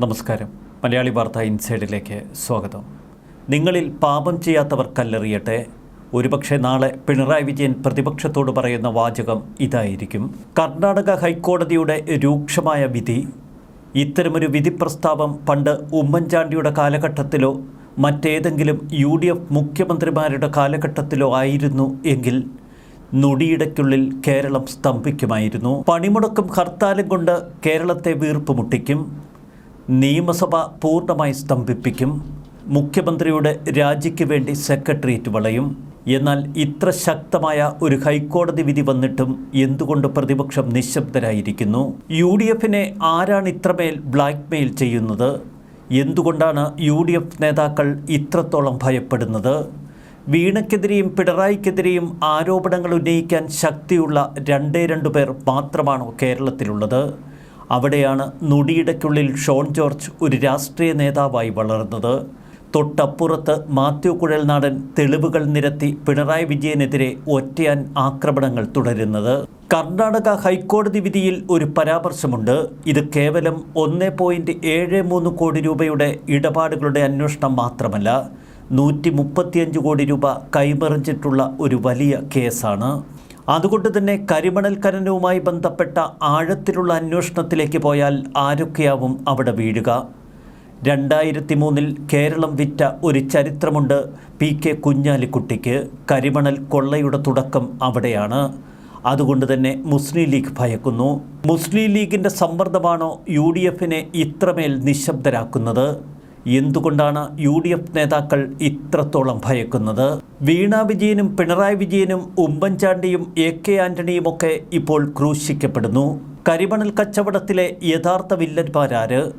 നമസ്കാരം. മലയാളി വാർത്ത ഇൻസൈഡിലേക്ക് സ്വാഗതം. നിങ്ങളിൽ പാപം ചെയ്യാത്തവർ കല്ലെറിയട്ടെ? ഒരുപക്ഷെ നാളെ പിണറായി വിജയൻ പ്രതിപക്ഷത്തോട് പറയുന്ന വാചകം ഇതായിരിക്കും. കർണാടക ഹൈക്കോടതിയുടെ രൂക്ഷമായ വിധി. ഇത്തരമൊരു വിധി പ്രസ്താവം പണ്ട് ഉമ്മൻചാണ്ടിയുടെ കാലഘട്ടത്തിലോ മറ്റേതെങ്കിലും യു ഡി എഫ് മുഖ്യമന്ത്രിമാരുടെ കാലഘട്ടത്തിലോ ആയിരുന്നു എങ്കിൽ നൊടിയിടയ്ക്കുള്ളിൽ കേരളം സ്തംഭിക്കുമായിരുന്നു. പണിമുടക്കും ഹർത്താലും കൊണ്ട് കേരളത്തെ വീർപ്പ് മുട്ടിക്കും നിയമസഭ പൂർണമായി സ്തംഭിപ്പിക്കും. മുഖ്യമന്ത്രിയുടെ രാജിക്ക് വേണ്ടി സെക്രട്ടേറിയറ്റ് വളയും. എന്നാൽ ഇത്ര ശക്തമായ ഒരു ഹൈക്കോടതി വിധി വന്നിട്ടും എന്തുകൊണ്ട് പ്രതിപക്ഷം നിശബ്ദരായിരിക്കുന്നു? യു ഡി എഫിനെ ആരാണ് ഇത്രമേൽ ബ്ലാക്ക്മെയിൽ ചെയ്യുന്നത്? എന്തുകൊണ്ടാണ് യു ഡി എഫ് നേതാക്കൾ ഇത്രത്തോളം ഭയപ്പെടുന്നത്? വീണയ്ക്കെതിരെയും പിണറായിക്കെതിരെയും ആരോപണങ്ങൾ ഉന്നയിക്കാൻ ശക്തിയുള്ള രണ്ടേ രണ്ടു പേർ മാത്രമാണോ കേരളത്തിലുള്ളത്? അവിടെയാണ് നൊടിയിടയ്ക്കുള്ളിൽ ഷോൺ ജോർജ് ഒരു രാഷ്ട്രീയ നേതാവായി വളർന്നത്. തൊട്ടപ്പുറത്ത് മാത്യു കുഴൽനാടൻ തെളിവുകൾ നിരത്തി പിണറായി വിജയനെതിരെ ഒറ്റയാൻ ആക്രമണങ്ങൾ തുടരുന്നത്. കർണാടക ഹൈക്കോടതി വിധിയിൽ ഒരു പരാമർശമുണ്ട്. ഇത് കേവലം ഒന്ന് പോയിന്റ് ഏഴ് മൂന്ന് കോടി രൂപയുടെ ഇടപാടുകളുടെ അന്വേഷണം മാത്രമല്ല നൂറ്റി മുപ്പത്തിയഞ്ച് കോടി രൂപ കൈമറിഞ്ഞിട്ടുള്ള ഒരു വലിയ കേസാണ്. അതുകൊണ്ട് തന്നെ കരിമണൽ ഖനനവുമായി ബന്ധപ്പെട്ട ആഴത്തിലുള്ള അന്വേഷണത്തിലേക്ക് പോയാൽ ആരൊക്കെയാവും അവിടെ വീഴുക? രണ്ടായിരത്തി മൂന്നിൽ കേരളം വിറ്റ ഒരു ചരിത്രമുണ്ട് പി കെ കുഞ്ഞാലിക്കുട്ടിക്ക്. കരിമണൽ കൊള്ളയുടെ തുടക്കം അവിടെയാണ്. അതുകൊണ്ട് തന്നെ മുസ്ലിം ലീഗ് ഭയക്കുന്നു. മുസ്ലിം ലീഗിന്റെ സമ്മർദ്ദമാണോ യു ഡി എഫിനെ ഇത്രമേൽ നിശബ്ദരാക്കുന്നത്? എന്തുകൊണ്ടാണ് യു ഡി എഫ് നേതാക്കൾ ഇത്രത്തോളം ഭയക്കുന്നത്? വീണ വിജയനും പിണറായി വിജയനും ഉമ്മൻചാണ്ടിയും എ കെ ആന്റണിയുമൊക്കെ ഇപ്പോൾ ക്രൂശിക്കപ്പെടുന്നു. കരിമണൽ കച്ചവടത്തിലെ യഥാർത്ഥ വില്ലന്മാരാര്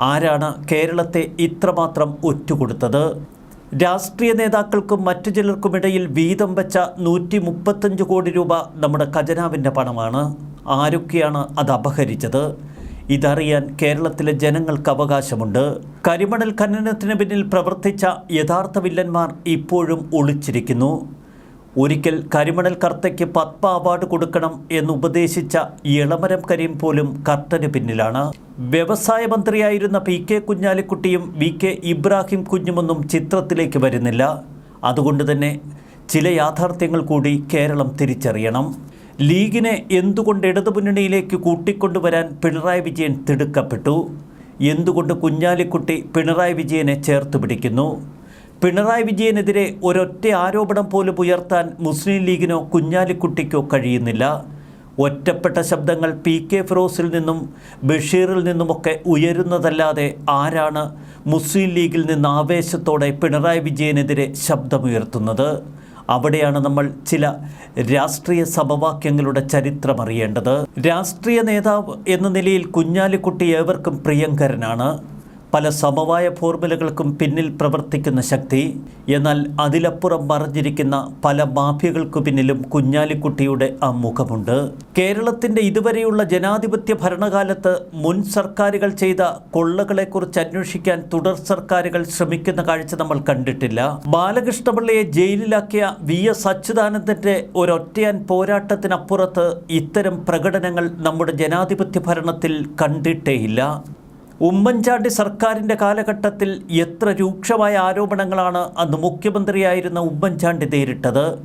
ആരാണ് കേരളത്തെ ഇത്രമാത്രം ഒറ്റുകൊടുത്തത്? രാഷ്ട്രീയ നേതാക്കൾക്കും മറ്റു ചിലർക്കുമിടയിൽ വീതം വെച്ച നൂറ്റി മുപ്പത്തഞ്ച് കോടി രൂപ നമ്മുടെ ഖജനാവിന്റെ പണമാണ്. ആരൊക്കെയാണ് അത് അപഹരിച്ചത്? ഇതറിയാൻ കേരളത്തിലെ ജനങ്ങൾക്ക് അവകാശമുണ്ട്. കരിമണൽ ഖനനത്തിന് പിന്നിൽ പ്രവർത്തിച്ച യഥാർത്ഥ വില്ലന്മാർ ഇപ്പോഴും ഒളിച്ചിരിക്കുന്നു. ഒരിക്കൽ കരിമണൽ കർത്തയ്ക്ക് പത്മ അവാർഡ് കൊടുക്കണം എന്ന് ഉപദേശിച്ച ഇളമരം കരീം പോലും കർത്തന് പിന്നിലാണ്. വ്യവസായ മന്ത്രിയായിരുന്ന പി കെ കുഞ്ഞാലിക്കുട്ടിയും വി കെ ഇബ്രാഹിം കുഞ്ഞുമൊന്നും ചിത്രത്തിലേക്ക് വരുന്നില്ല. അതുകൊണ്ട് തന്നെ ചില യാഥാർത്ഥ്യങ്ങൾ കൂടി കേരളം തിരിച്ചറിയണം. ലീഗിനെ എന്തുകൊണ്ട് ഇടതുമുന്നണിയിലേക്ക് കൂട്ടിക്കൊണ്ടുവരാൻ പിണറായി വിജയൻ തിടുക്കപ്പെട്ടു? എന്തുകൊണ്ട് കുഞ്ഞാലിക്കുട്ടി പിണറായി വിജയനെ ചേർത്ത് പിടിക്കുന്നു? പിണറായി വിജയനെതിരെ ഒരൊറ്റ ആരോപണം പോലും ഉയർത്താൻ മുസ്ലിം ലീഗിനോ കുഞ്ഞാലിക്കുട്ടിക്കോ കഴിയുന്നില്ല. ഒറ്റപ്പെട്ട ശബ്ദങ്ങൾ പി കെ ഫിറോസിൽ നിന്നും ബഷീറിൽ നിന്നുമൊക്കെ ഉയരുന്നതല്ലാതെ ആരാണ് മുസ്ലിം ലീഗിൽ നിന്ന് ആവേശത്തോടെ പിണറായി വിജയനെതിരെ ശബ്ദമുയർത്തുന്നത്? അവിടെയാണ് നമ്മൾ ചില രാഷ്ട്രീയ സമവാക്യങ്ങളുടെ ചരിത്രം അറിയേണ്ടത്. രാഷ്ട്രീയ നേതാവ് എന്ന നിലയിൽ കുഞ്ഞാലിക്കുട്ടി ഏവർക്കും പ്രിയങ്കരനാണ്. പല സമവായ ഫോർമുലകൾക്കും പിന്നിൽ പ്രവർത്തിക്കുന്ന ശക്തി എന്നാൽ അതിലപ്പുറം മറഞ്ഞിരിക്കുന്ന പല മാഫിയകൾക്കു പിന്നിലും കുഞ്ഞാലിക്കുട്ടിയുടെ ആ മുഖമുണ്ട് കേരളത്തിന്റെ ഇതുവരെയുള്ള ജനാധിപത്യ ഭരണകാലത്ത് മുൻ സർക്കാരുകൾ ചെയ്ത കൊള്ളകളെക്കുറിച്ച് അന്വേഷിക്കാൻ തുടർ സർക്കാരുകൾ ശ്രമിക്കുന്ന കാഴ്ച നമ്മൾ കണ്ടിട്ടില്ല. ബാലകൃഷ്ണപിള്ളയെ ജയിലിലാക്കിയ വി എസ് അച്യുതാനന്ദന്റെ ഒരൊറ്റയാൻ പോരാട്ടത്തിനപ്പുറത്ത് ഇത്തരം പ്രകടനങ്ങൾ നമ്മുടെ ജനാധിപത്യ ഭരണത്തിൽ കണ്ടിട്ടേയില്ല. ഉമ്മൻചാണ്ടി സർക്കാരിന്റെ കാലഘട്ടത്തിൽ എത്ര രൂക്ഷമായ ആരോപണങ്ങളാണ് അന്ന് മുഖ്യമന്ത്രിയായിരുന്ന ഉമ്മൻചാണ്ടി നേരിട്ടത്?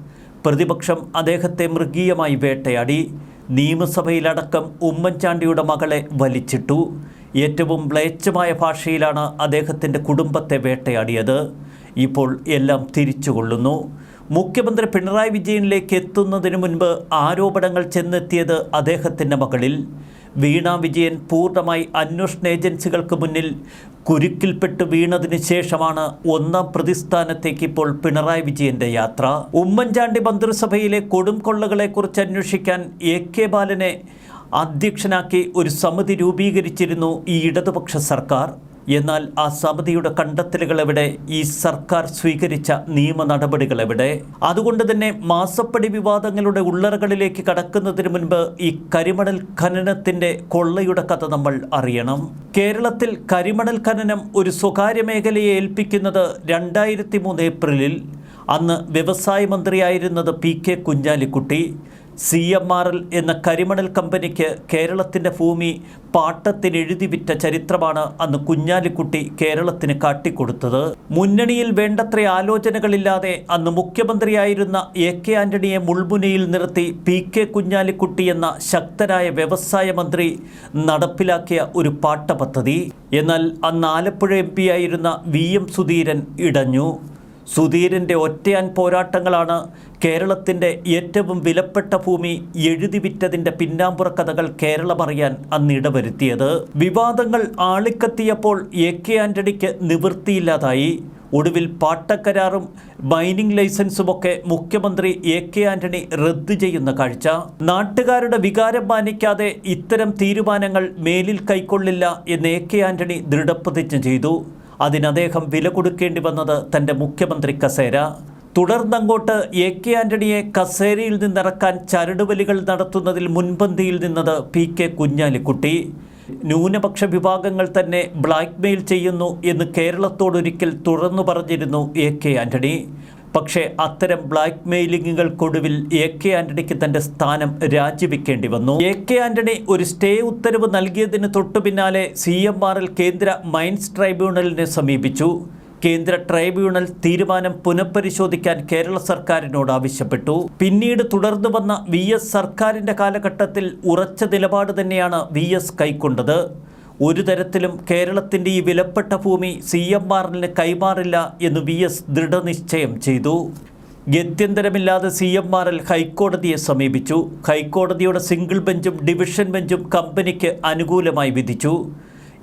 പ്രതിപക്ഷം അദ്ദേഹത്തെ മൃഗീയമായി വേട്ടയാടി. നിയമസഭയിലടക്കം ഉമ്മൻചാണ്ടിയുടെ മകളെ വലിച്ചിട്ടു. ഏറ്റവും മ്ലേച്ഛമായ ഭാഷയിലാണ് അദ്ദേഹത്തിന്റെ കുടുംബത്തെ വേട്ടയാടിയത്. ഇപ്പോൾ എല്ലാം തിരിച്ചുകൊള്ളുന്നു. മുഖ്യമന്ത്രി പിണറായി വിജയനിലേക്ക് എത്തുന്നതിന് മുൻപ് ആരോപണങ്ങൾ ചെന്നെത്തിയത് അദ്ദേഹത്തിന്റെ മകളിൽ. വീണ വിജയൻ പൂർണമായി അന്വേഷണ ഏജൻസികൾക്ക് മുന്നിൽ കുരുക്കിൽപ്പെട്ട് വീണതിന് ശേഷമാണ് ഒന്നാം പ്രതിസ്ഥാനത്തേക്ക് ഇപ്പോൾ പിണറായി വിജയന്റെ യാത്ര. ഉമ്മൻചാണ്ടി മന്ത്രിസഭയിലെ കൊടും കൊള്ളകളെക്കുറിച്ച് അന്വേഷിക്കാൻ എ കെ ബാലനെ അധ്യക്ഷനാക്കി ഒരു സമിതി രൂപീകരിച്ചിരുന്നു ഈ ഇടതുപക്ഷ സർക്കാർ. എന്നാൽ ആ സമിതിയുടെ കണ്ടെത്തലുകൾ എവിടെ ഈ സർക്കാർ സ്വീകരിച്ച നിയമ നടപടികൾ എവിടെ അതുകൊണ്ട് തന്നെ മാസപ്പടി വിവാദങ്ങളുടെ ഉള്ളറകളിലേക്ക് കടക്കുന്നതിന് മുൻപ് ഈ കരിമണൽ ഖനനത്തിന്റെ കൊള്ളയുടെ കഥ നമ്മൾ അറിയണം. കേരളത്തിൽ കരിമണൽ ഖനനം ഒരു സ്വകാര്യ മേഖലയെ ഏൽപ്പിക്കുന്നത് രണ്ടായിരത്തി മൂന്ന് ഏപ്രിലിൽ. അന്ന് വ്യവസായ മന്ത്രിയായിരുന്നത് P K Kunhalikutty. C M R L എന്ന കരിമണൽ കമ്പനിക്ക് കേരളത്തിന്റെ ഭൂമി പാട്ടത്തിന് എഴുതി വിറ്റ ചരിത്രമാണ് അന്ന് കുഞ്ഞാലിക്കുട്ടി കേരളത്തിന് കാട്ടിക്കൊടുത്തത്. മുന്നണിയിൽ വേണ്ടത്ര ആലോചനകളില്ലാതെ അന്ന് മുഖ്യമന്ത്രിയായിരുന്ന എ കെ ആന്റണിയെ മുൾമുനയിൽ നിർത്തി പി കെ കുഞ്ഞാലിക്കുട്ടി എന്ന ശക്തരായ വ്യവസായ മന്ത്രി നടപ്പിലാക്കിയ ഒരു പാട്ട പദ്ധതി എന്നാൽ അന്ന് ആലപ്പുഴ എം പി ആയിരുന്ന വി എം സുധീരൻ ഇടഞ്ഞു. സുധീരന്റെ ഒറ്റയാൻ പോരാട്ടങ്ങളാണ് കേരളത്തിന്റെ ഏറ്റവും വിലപ്പെട്ട ഭൂമി എഴുതി വിറ്റതിന്റെ പിന്നാമ്പുറ കഥകൾ കേരളമറിയാൻ അന്ന് ഇടവരുത്തിയത്. വിവാദങ്ങൾ ആളിക്കത്തിയപ്പോൾ എ കെ ആന്റണിക്ക് നിവൃത്തിയില്ലാതായി. ഒടുവിൽ പാട്ടക്കരാറും മൈനിങ് ലൈസൻസുമൊക്കെ മുഖ്യമന്ത്രി എ കെ ആന്റണി റദ്ദു ചെയ്യുന്ന കാഴ്ച. നാട്ടുകാരുടെ വികാരം മാനിക്കാതെ ഇത്തരം തീരുമാനങ്ങൾ മേലിൽ കൈക്കൊള്ളില്ല എന്ന് എ കെ ആന്റണി ദൃഢപ്രതിജ്ഞ ചെയ്തു. അതിന് അദ്ദേഹം വില കൊടുക്കേണ്ടി വന്നത് തന്റെ മുഖ്യമന്ത്രി കസേര. തുടർന്നങ്ങോട്ട് എ കെ ആന്റണിയെ കസേരയിൽ നിന്നിറക്കാൻ ചരടുവലികൾ നടത്തുന്നതിൽ മുൻപന്തിയിൽ നിന്നത് പി കെ കുഞ്ഞാലിക്കുട്ടി. ന്യൂനപക്ഷ വിഭാഗങ്ങൾ തന്നെ ബ്ലാക്ക്മെയിൽ ചെയ്യുന്നു എന്ന് കേരളത്തോടൊരിക്കൽ തുറന്നു പറഞ്ഞിരുന്നു എ കെ ആന്റണി. പക്ഷേ അത്തരം ബ്ലാക്ക് മെയിലിങ്ങുകൾക്കൊടുവിൽ എ കെ ആന്റണിക്ക് തന്റെ സ്ഥാനം രാജിവെക്കേണ്ടി വന്നു. എ കെ ആന്റണി ഒരു സ്റ്റേ ഉത്തരവ് നൽകിയതിന് തൊട്ടു പിന്നാലെ സി എം ആർ എൽ കേന്ദ്ര മൈൻസ് ട്രൈബ്യൂണലിനെ സമീപിച്ചു. കേന്ദ്ര ട്രൈബ്യൂണൽ തീരുമാനം പുനഃപരിശോധിക്കാൻ കേരള സർക്കാരിനോട് ആവശ്യപ്പെട്ടു. പിന്നീട് തുടർന്നു വന്ന വി എസ് സർക്കാരിന്റെ കാലഘട്ടത്തിൽ ഉറച്ച നിലപാട് തന്നെയാണ് വി എസ് കൈക്കൊണ്ടത്. ഒരു തരത്തിലും കേരളത്തിന്റെ ഈ വിലപ്പെട്ട ഭൂമി സി എം ആറിന് കൈമാറില്ല എന്ന് വി എസ് ദൃഢനിശ്ചയം ചെയ്തു. ഗത്യന്തരമില്ലാതെ സി എം ആർ ഹൈക്കോടതിയെ സമീപിച്ചു. ഹൈക്കോടതിയുടെ സിംഗിൾ ബെഞ്ചും ഡിവിഷൻ ബെഞ്ചും കമ്പനിക്ക് അനുകൂലമായി വിധിച്ചു.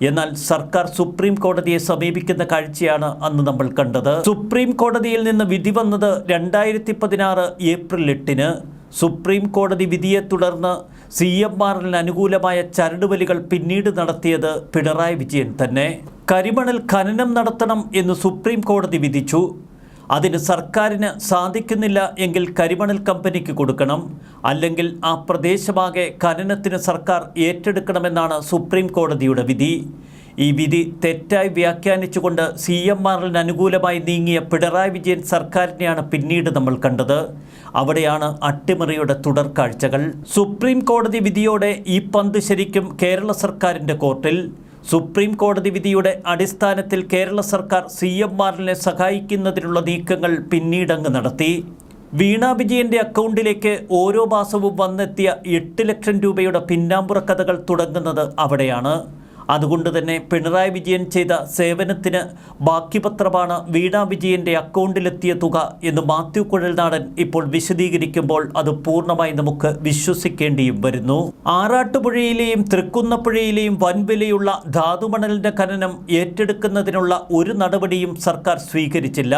എന്നാൽ സർക്കാർ സുപ്രീം കോടതിയെ സമീപിക്കുന്ന കാഴ്ചയാണ് അന്ന് നമ്മൾ കണ്ടത്. സുപ്രീം കോടതിയിൽ നിന്ന് വിധി വന്നത് രണ്ടായിരത്തി പതിനാറ് ഏപ്രിൽ എട്ടിന്. സുപ്രീം കോടതി വിധിയെ തുടർന്ന് സി എം ആറിന് അനുകൂലമായ ചരടുവലികൾ പിന്നീട് നടത്തിയത് പിണറായി വിജയൻ തന്നെ. കരിമണൽ ഖനനം നടത്തണം എന്ന് സുപ്രീം കോടതി വിധിച്ചു. അതിന് സർക്കാരിന് സാധിക്കുന്നില്ല എങ്കിൽ കരിമണൽ കമ്പനിക്ക് കൊടുക്കണം. അല്ലെങ്കിൽ ആ പ്രദേശമാകെ ഖനനത്തിന് സർക്കാർ ഏറ്റെടുക്കണമെന്നാണ് സുപ്രീം കോടതിയുടെ വിധി. ഈ വിധി തെറ്റായി വ്യാഖ്യാനിച്ചുകൊണ്ട് സി എം ആറിന് അനുകൂലമായി നീങ്ങിയ പിണറായി വിജയൻ സർക്കാരിനെയാണ് പിന്നീട് നമ്മൾ കണ്ടത്. അവിടെയാണ് അട്ടിമറിയുടെ തുടർ കാഴ്ചകൾ സുപ്രീം കോടതി വിധിയോടെ ഈ പന്ത് ശരിക്കും കേരള സർക്കാരിന്റെ കോർട്ടിൽ. സുപ്രീം കോടതി വിധിയുടെ അടിസ്ഥാനത്തിൽ കേരള സർക്കാർ സി എം ആറിനെ സഹായിക്കുന്നതിനുള്ള നീക്കങ്ങൾ പിന്നീടങ്ങ് നടത്തി. വീണ വിജയന്റെ അക്കൗണ്ടിലേക്ക് ഓരോ മാസവും വന്നെത്തിയ എട്ട് ലക്ഷം രൂപയുടെ പിന്നാമ്പുറ കഥകൾ തുടങ്ങുന്നത് അവിടെയാണ്. അതുകൊണ്ട് തന്നെ പിണറായി വിജയൻ ചെയ്ത സേവനത്തിന് ബാക്കി പത്രമാണ് വീണ വിജയന്റെ അക്കൗണ്ടിലെത്തിയ തുക എന്ന് മാത്യു കുഴൽനാടൻ ഇപ്പോൾ വിശദീകരിക്കുമ്പോൾ അത് പൂർണമായി നമുക്ക് വിശ്വസിക്കേണ്ടിയും വരുന്നു. ആറാട്ടുപുഴയിലെയും തൃക്കുന്നപ്പുഴയിലെയും വൻവിലയുള്ള ധാതുമണലിന്റെ ഖനനം ഏറ്റെടുക്കുന്നതിനുള്ള ഒരു നടപടിയും സർക്കാർ സ്വീകരിച്ചില്ല.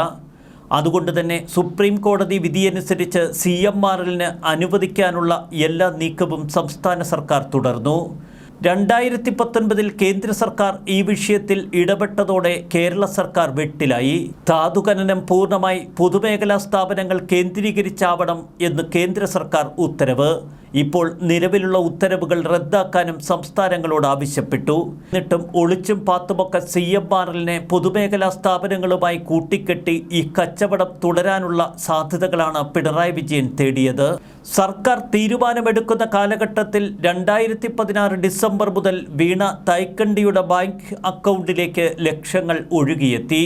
അതുകൊണ്ട് തന്നെ സുപ്രീം കോടതി വിധിയനുസരിച്ച് സി എം ആർ എല്ലിന് അനുവദിക്കാനുള്ള എല്ലാ നീക്കവും സംസ്ഥാന സർക്കാർ തുടർന്നു. രണ്ടായിരത്തി പത്തൊൻപതിൽ കേന്ദ്ര സർക്കാർ ഈ വിഷയത്തിൽ ഇടപെട്ടതോടെ കേരള സർക്കാർ വെട്ടിലായി. ധാതുഖനനം പൂർണമായി പൊതുമേഖലാ സ്ഥാപനങ്ങൾ കേന്ദ്രീകരിച്ചാവണം എന്ന് കേന്ദ്ര സർക്കാർ ഉത്തരവ്. ഇപ്പോൾ നിലവിലുള്ള ഉത്തരവുകൾ റദ്ദാക്കാനും സംസ്ഥാനങ്ങളോട് ആവശ്യപ്പെട്ടു. എന്നിട്ടും ഒളിച്ചും പാത്തുമൊക്കെ സി എം ആറിനെ പൊതുമേഖലാ സ്ഥാപനങ്ങളുമായി കൂട്ടിക്കെട്ടി ഈ കച്ചവടം തുടരാനുള്ള സാധ്യതകളാണ് പിണറായി വിജയൻ തേടിയത്. സർക്കാർ തീരുമാനമെടുക്കുന്ന കാലഘട്ടത്തിൽ രണ്ടായിരത്തി പതിനാറ് ഡിസംബർ മുതൽ വീണ തൈക്കണ്ടിയുടെ ബാങ്ക് അക്കൗണ്ടിലേക്ക് ലക്ഷങ്ങൾ ഒഴുകിയെത്തി.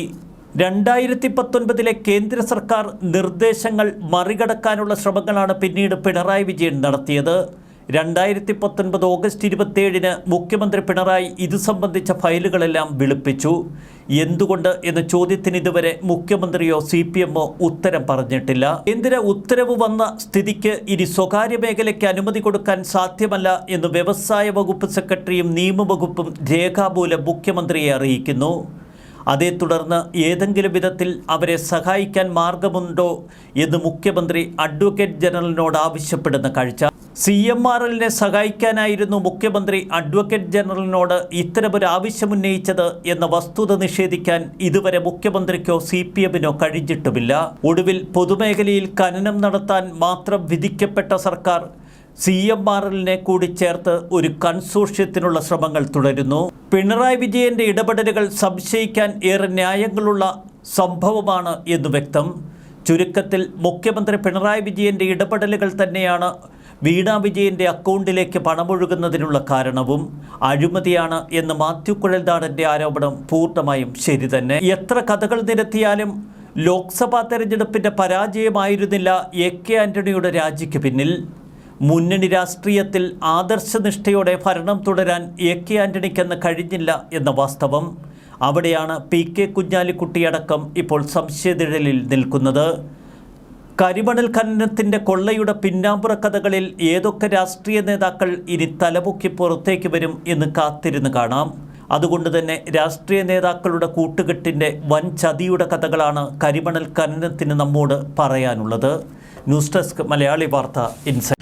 രണ്ടായിരത്തി പത്തൊൻപതിലെ കേന്ദ്ര സർക്കാർ നിർദ്ദേശങ്ങൾ മറികടക്കാനുള്ള ശ്രമങ്ങളാണ് പിന്നീട് പിണറായി വിജയൻ നടത്തിയത്. രണ്ടായിരത്തി പത്തൊൻപത് ഓഗസ്റ്റ് ഇരുപത്തിയേഴിന് മുഖ്യമന്ത്രി പിണറായി ഇതു സംബന്ധിച്ച ഫയലുകളെല്ലാം വിളിപ്പിച്ചു. എന്തുകൊണ്ട് എന്ന ചോദ്യത്തിന് ഇതുവരെ മുഖ്യമന്ത്രിയോ സി പി എമ്മോ ഉത്തരം പറഞ്ഞിട്ടില്ല. കേന്ദ്ര ഉത്തരവ് വന്ന സ്ഥിതിക്ക് ഇനി സ്വകാര്യ മേഖലയ്ക്ക് അനുമതി കൊടുക്കാൻ സാധ്യമല്ല എന്ന് വ്യവസായ വകുപ്പ് സെക്രട്ടറിയും നിയമവകുപ്പും രേഖാമൂലം മുഖ്യമന്ത്രിയെ അറിയിക്കുന്നു. അതേ തുടർന്ന് ഏതെങ്കിലും വിധത്തിൽ അവരെ സഹായിക്കാൻ മാർഗമുണ്ടോ എന്ന് മുഖ്യമന്ത്രി അഡ്വക്കേറ്റ് ജനറലിനോട് ആവശ്യപ്പെടുന്ന കാഴ്ച. സി എം ആർ എല്ലിനെ സഹായിക്കാനായിരുന്നു മുഖ്യമന്ത്രി അഡ്വക്കേറ്റ് ജനറലിനോട് ഇത്തരമൊരു ആവശ്യമുന്നയിച്ചത് എന്ന വസ്തുത നിഷേധിക്കാൻ ഇതുവരെ മുഖ്യമന്ത്രിക്കോ സി പി എമ്മിനോ കഴിഞ്ഞിട്ടുമില്ല. ഒടുവിൽ പൊതുമേഖലയിൽ ഖനനം നടത്താൻ മാത്രം വിധിക്കപ്പെട്ട സർക്കാർ സി എം ആർ എല്ലിനെ കൂടി ചേർത്ത് ഒരു കൺസോർഷ്യത്തിനുള്ള ശ്രമങ്ങൾ തുടരുന്നു. പിണറായി വിജയന്റെ ഇടപെടലുകൾ സംശയിക്കാൻ ഏറെ ന്യായങ്ങളുള്ള സംഭവമാണ് എന്ന് വ്യക്തം. ചുരുക്കത്തിൽ മുഖ്യമന്ത്രി പിണറായി വിജയന്റെ ഇടപെടലുകൾ തന്നെയാണ് വീണ വിജയന്റെ അക്കൗണ്ടിലേക്ക് പണമൊഴുകുന്നതിനുള്ള കാരണവും. അഴിമതിയാണ് എന്ന് മാത്യു കുഴൽദാടന്റെ ആരോപണം പൂർണമായും ശരി തന്നെ. എത്ര കഥകൾ നിരത്തിയാലും ലോക്സഭാ തെരഞ്ഞെടുപ്പിന്റെ പരാജയമായിരുന്നില്ല എ കെ ആന്റണിയുടെ രാജിക്ക് പിന്നിൽ. മുന്നണി രാഷ്ട്രീയത്തിൽ ആദർശനിഷ്ഠയോടെ ഭരണം തുടരാൻ എ കെ ആന്റണിക്കെന്ന് കഴിഞ്ഞില്ല എന്ന വാസ്തവം. അവിടെയാണ് പി കെ കുഞ്ഞാലിക്കുട്ടിയടക്കം ഇപ്പോൾ സംശയനിഴലിൽ നിൽക്കുന്നത്. കരിമണൽ ഖനനത്തിന്റെ കൊള്ളയുടെ പിന്നാമ്പുറ കഥകളിൽ ഏതൊക്കെ രാഷ്ട്രീയ നേതാക്കൾ ഇനി തലപൊക്കി പുറത്തേക്ക് വരും എന്ന് കാത്തിരുന്ന് കാണാം. അതുകൊണ്ട് തന്നെ രാഷ്ട്രീയ നേതാക്കളുടെ കൂട്ടുകെട്ടിന്റെ വൻ ചതിയുടെ കഥകളാണ് കരിമണൽ ഖനനത്തിന് നമ്മോട് പറയാനുള്ളത്. ന്യൂസ് ഡെസ്ക് മലയാളി വാർത്ത ഇൻസൈറ്റ്